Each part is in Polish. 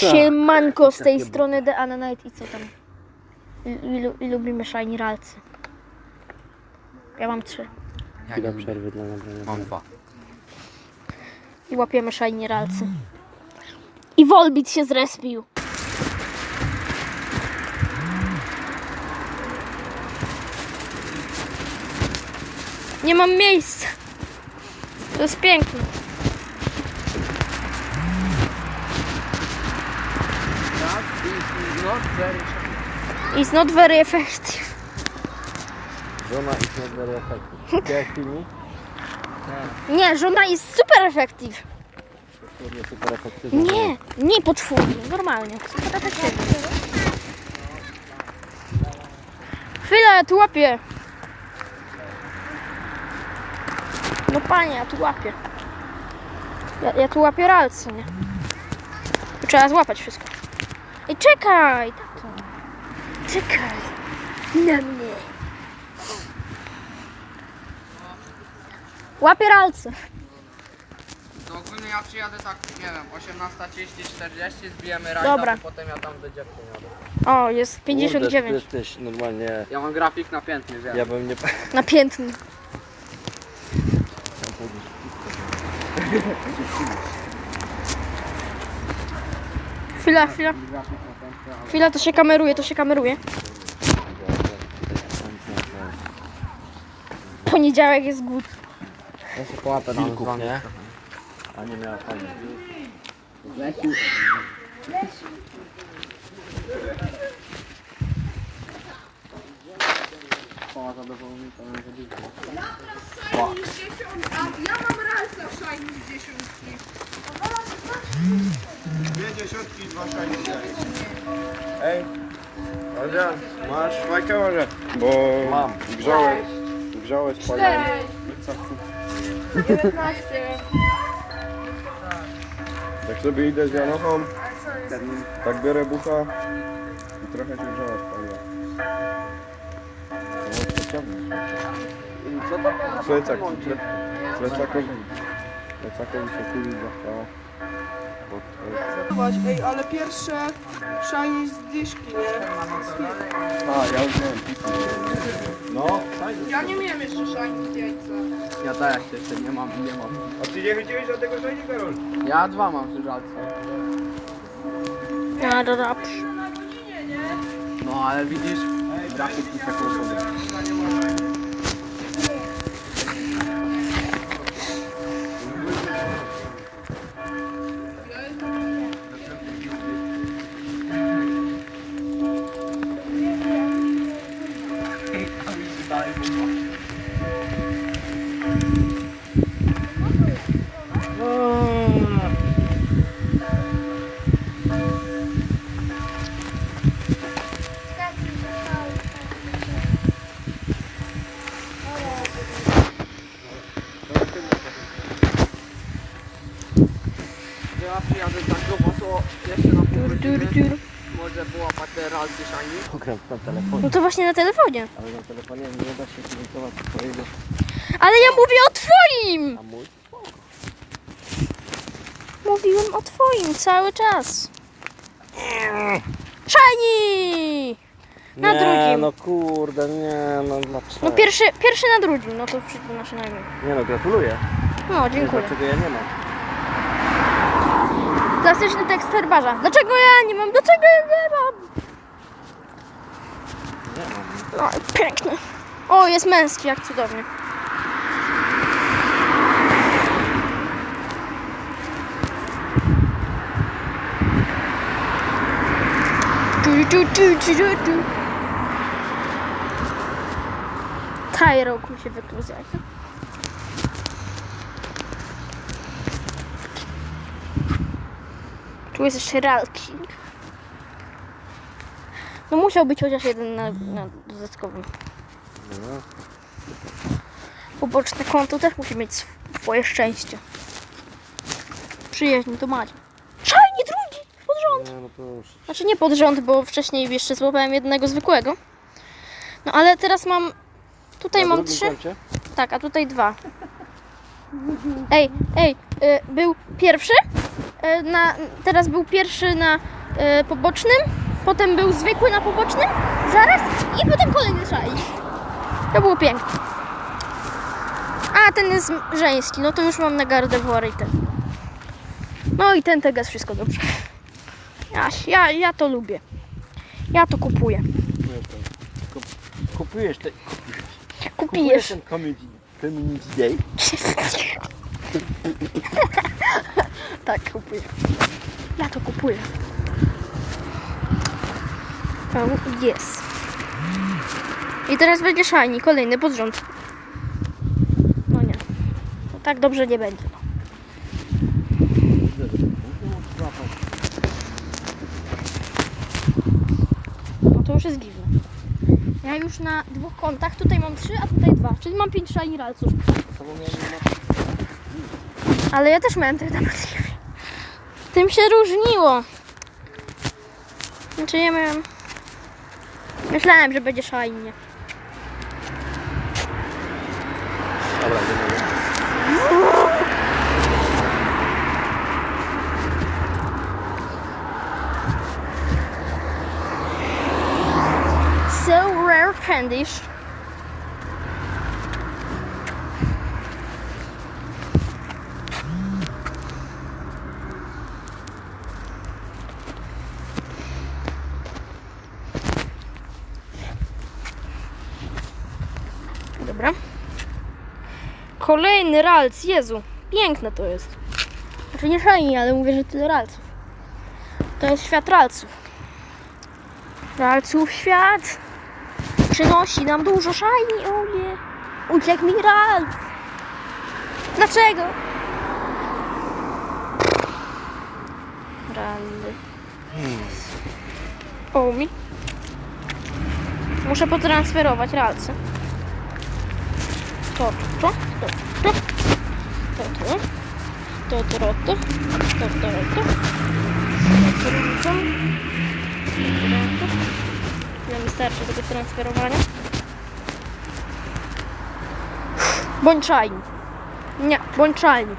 Siemanko z tej strony The Ananite i co tam? I, i, lu- i lubimy shiny ralcy. Ja mam trzy. Chwila przerwy dla nagrania. Mam dwa. I łapiemy shiny ralcy. I Volbit się zrespił. Nie mam miejsca. To jest piękne. It's not very effective. Żona i not very effective. Filmik? Nie, żona jest super effective. Kurde, super efektywny. Nie, nie potwórnie, normalnie. Super efektywnie. Chwila, ja tu łapię. No panie, ja tu łapię. Ja, ja tu łapię ralce, nie? Trzeba złapać wszystko. Ej, czekaj, tato. Czekaj. Na mnie. Łapię ralce. To ogólnie ja przyjadę tak, nie wiem, 18.30, 40, zbijemy rajda, Dobra. potem ja tam do dziewczyn jadę. O, jest Kurde, 59. ty jesteś normalnie... Ja mam grafik napiętny, wiem. Ja bym nie... Napiętny. Chwila, chwila. Chwila, to się kameruje, to się kameruje. Poniedziałek jest głód. Ja się połapę Wilków, nie? A nie miała fajnie. Ja mam ralca shiny z dziesiątki. Dwie dziesiątki i dwa szajny Ej, Adrian, masz fajkę może? Bo Mam. grzałeś, grzałeś palion. 19. Jak sobie idę z Janochą, tak biorę bucha i trochę się grzałaś palion. Co to? Plecak, ple, plecakowi, plecakowi się kuli zachwała. Jest... Ej, ale pierwsze shiny z dyszki, nie? A, ja już miałem pisać. No. Ja nie miałem jeszcze shiny z jajca. Ja też jeszcze nie mam, nie mam. A ty nie do tego szajni, Karol? Ja dwa mam przy żalce. A, dobra. psz. No ale widzisz, grafik mi tak sobie. Shiny. Program na telefonie. No to właśnie na telefonie. Ale na telefonie nie da się komentować twojego... Ale ja mówię o twoim! A mój? Mówiłem o twoim cały czas. Shiny! Na nie, drugim. no kurde, nie, no dlaczego? No pierwszy, pierwszy na drugim, no to przy- no przynajmniej. Nie no, gratuluję. No, dziękuję. Dlaczego ja nie mam? Klasyczny tekst herbarza. Dlaczego ja nie mam? Dlaczego ja nie mam? Nie mam. O, piękny. O, jest męski, jak cudownie. Tu, tu, tu, tu, tu. Tyrok mi się wykluzja. Tu jest jeszcze Ralking. No musiał być chociaż jeden na, na dodatkowym. No. Poboczne konto też musi mieć swoje szczęście. Przyjaźń to Macie. Szajnie drugi! Pod rząd! Nie, no proszę. Znaczy nie pod rząd, bo wcześniej jeszcze złapałem jednego zwykłego. No ale teraz mam... Tutaj Na mam drugim trzy. koncie? Tak, a tutaj dwa. Ej, ej, y, był pierwszy, e, na, teraz był pierwszy na e, pobocznym, potem był zwykły na pobocznym, zaraz i potem kolejny szalik. To było piękne. A, ten jest żeński, no to już mam na gardewory i ten. No i ten teges, wszystko dobrze. Ja, ja, ja to lubię. Ja to kupuję. Kupujesz te... Kupujesz. ten community, community day? Tak, kupuję. Ja to kupuję. Oh, yes. I teraz będzie shiny, kolejny pod rząd. No nie. No tak dobrze nie będzie. No. to już jest dziwne. Ja już na dwóch kontach, tutaj mam trzy, a tutaj dwa, czyli mam pięć shiny ralców. Ale ja też miałem tych motywie. Tym się różniło. Znaczy ja miałem... Myślałem, że będzie szajnie. Dobra, idziemy. So rare candies. Dobra. Kolejny ralc, Jezu. Piękne to jest. Znaczy nie szajnie, ale mówię, że tyle ralców. To jest świat ralców. Ralców świat przynosi nam dużo szajni. O nie. Uciekł mi ralc. Dlaczego? Rally. O mi. Muszę potransferować ralce torpę, torpę, torpę, tortorotto, tortorotto, tortorotto, nam wystarczy tego transferowania. Bączajni. Nie, bączajni.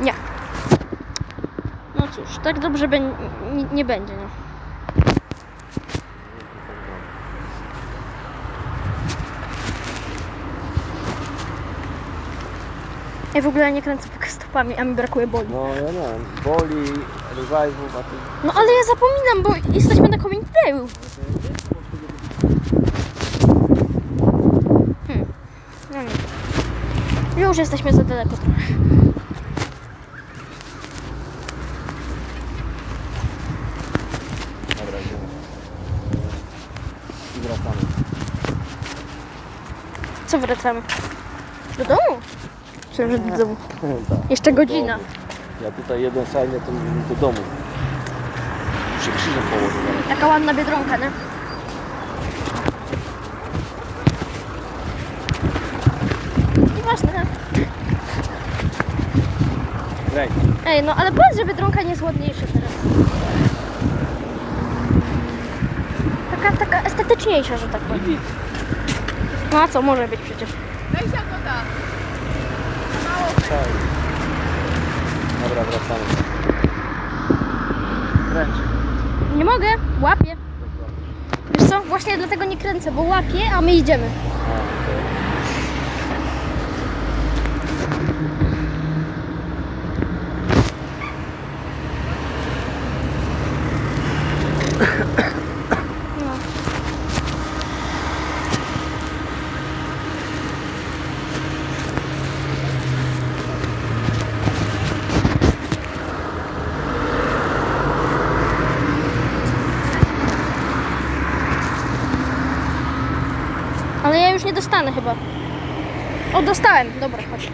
Nie. No cóż, tak dobrze nie, nie będzie, no. Ja w ogóle nie kręcę stopami, a mi brakuje boli. No ja nie wiem, boli, revive'ów, a ty... No ale ja zapominam, bo jesteśmy na community dayu. Hmm. No nie. Już jesteśmy za daleko trochę. Dobra, idziemy. I wracamy. Co wracamy? Do domu? Że do domu. tak. Jeszcze godzina. Ja tutaj jeden sajnie to już do domu. Przy krzyżem położę. Jaka ładna biedronka, nie? Nieważne. Graj. Ej, no ale powiedz, że biedronka nie jest ładniejsza teraz. Taka, taka estetyczniejsza, że tak powiem. No a co, może być przecież. Weź Jagoda. Tak. Dobra, wracamy. Kręć. Nie mogę, łapię. Wiesz co, właśnie dlatego nie kręcę, bo łapię, a my idziemy. A, dostanę chyba. O, dostałem. Dobra, chodź.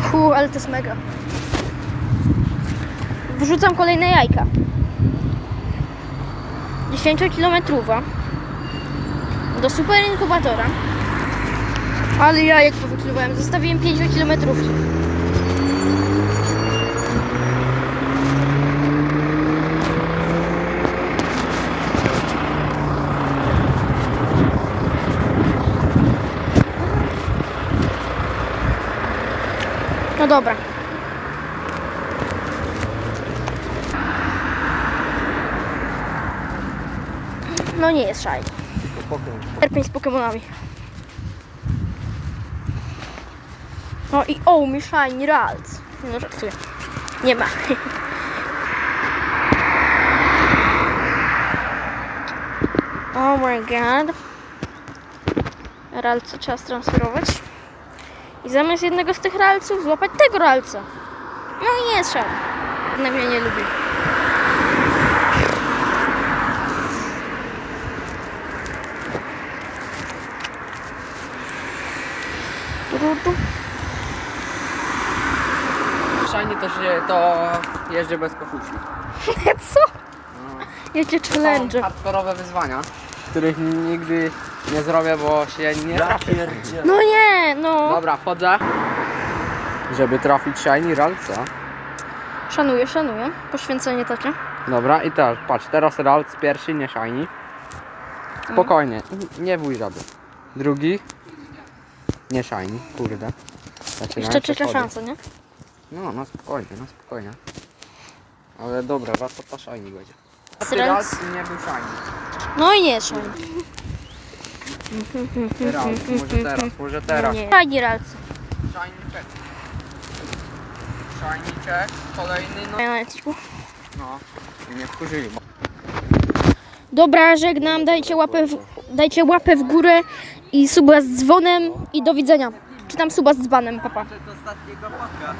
Fu, ale to jest mega. Wrzucam kolejne jajka. 10-kilometrowa do super inkubatora. Ale jajek powykluwałem. Zostawiłem 5 kilometrów. No dobra. No nie jest szaj. Terpień z Pokemonami. No i o, mi shiny ralc. No żartuję. Nie ma. oh my god. Ralce trzeba transferować. I zamiast jednego z tych ralców złapać tego ralca. No i nie jest szan. Jednak mnie nie lubi. Shiny to się to jeżdżę bez koszulki. Co? Jedzie challenge. Są hardkorowe wyzwania, których nigdy nie zrobię, bo się nie pierdzielę. No nie, no. Dobra, wchodzę. Żeby trafić Shiny Ralca. Szanuję, szanuję. Poświęcenie takie. Dobra, i teraz, patrz, teraz Ralc pierwszy, nie Shiny. Spokojnie, nie bój żaby. Drugi, nie Shiny, kurde. Zaczynają Jeszcze się trzecia schody. szansa, nie? No, na spokojnie, na spokojnie. Ale dobra, raz to ta Shiny będzie. Ralc nie był Shiny. No i nie shiny. Teraz, może teraz, może No teraz. nie. Fajni ralcy. Shiny check. Shiny check, kolejny, no. No, nie wkurzyli. bo- Dobra, żegnam. Dajcie łapę, w, dajcie łapę w górę i suba z dzwonem i do widzenia. Czy tam suba z dzbanem, papa. Do ostatniego paka.